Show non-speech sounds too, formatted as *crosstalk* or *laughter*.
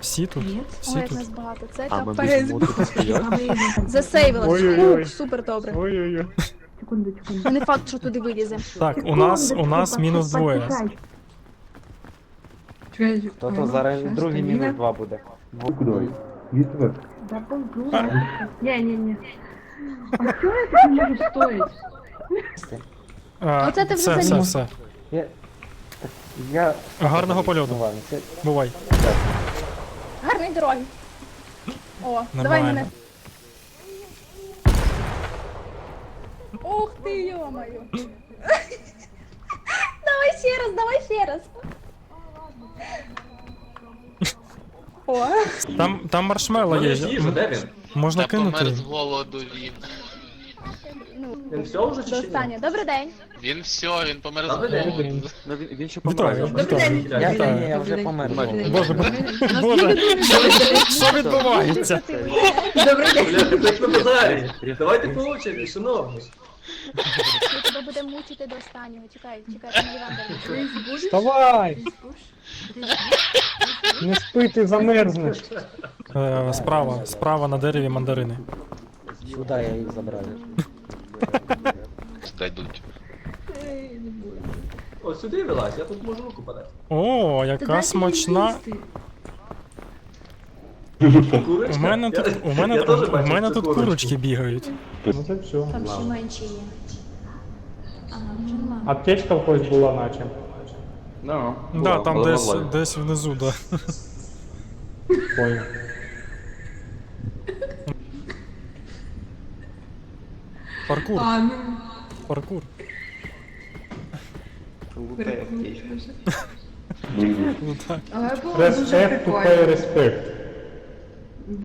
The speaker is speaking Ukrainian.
Всі тут? Всі Ой, як тут? нас багато. Це А ми капець. будемо тут стояти? Засейвилась. Ой-ой-ой. Фух, Супер добре. Ой-ой-ой. Секунду, секунду. Ну, Не факт, що туди вилізе. Так, у нас у нас мінус двоє. То то зараз другий мінус два буде. Не, не, не. А чого я так не можу стоїть? А, Оце ти вже все, все, заліз. все. Я... так, Я... Гарного польоту. Ну ладно, це... Бувай. Гарної дороги. О, давай Нормально. мене. Ух ти, йомаю. *laughs* Давай ще раз, давай ще раз. О, Там, там маршмелло є. їжа, де він? Можна Та кинути. помер з голоду він. Ну, Він все вже чи до ще ні? Добрий день. Він все, він помер з Добрий день. голоду. Ну він, він ще Вітаю, помре. вітаю. Я, Вітаю. я, я вже помер. Боже, *laughs* боже, що відбувається? Добрий день. Бля, ти так на базарі. Давайте по очереді, шановні. Ми тебе будемо мучити до останнього. Чекай, чекай, там Іван Давидович. Вставай! Не спи, ти замерзнеш. Е, Справа, справа на дереві мандарини. Сюди я їх забрав. Дайдуть. О, сюди вилазь, я тут можу руку подати. О, яка смачна. Курочка. У мене тут, у мене, я теж у бачив мене цю тут курочку. курочки бігають. Ну це все. Там ще менше є. Ага, вже нема. Аптечка в когось була наче. Ну, Да, там десь, десь внизу, да. Понял. Паркур. А, ну. Паркур. Ну так. *laughs* Але було дуже Респект, прикольно. респект.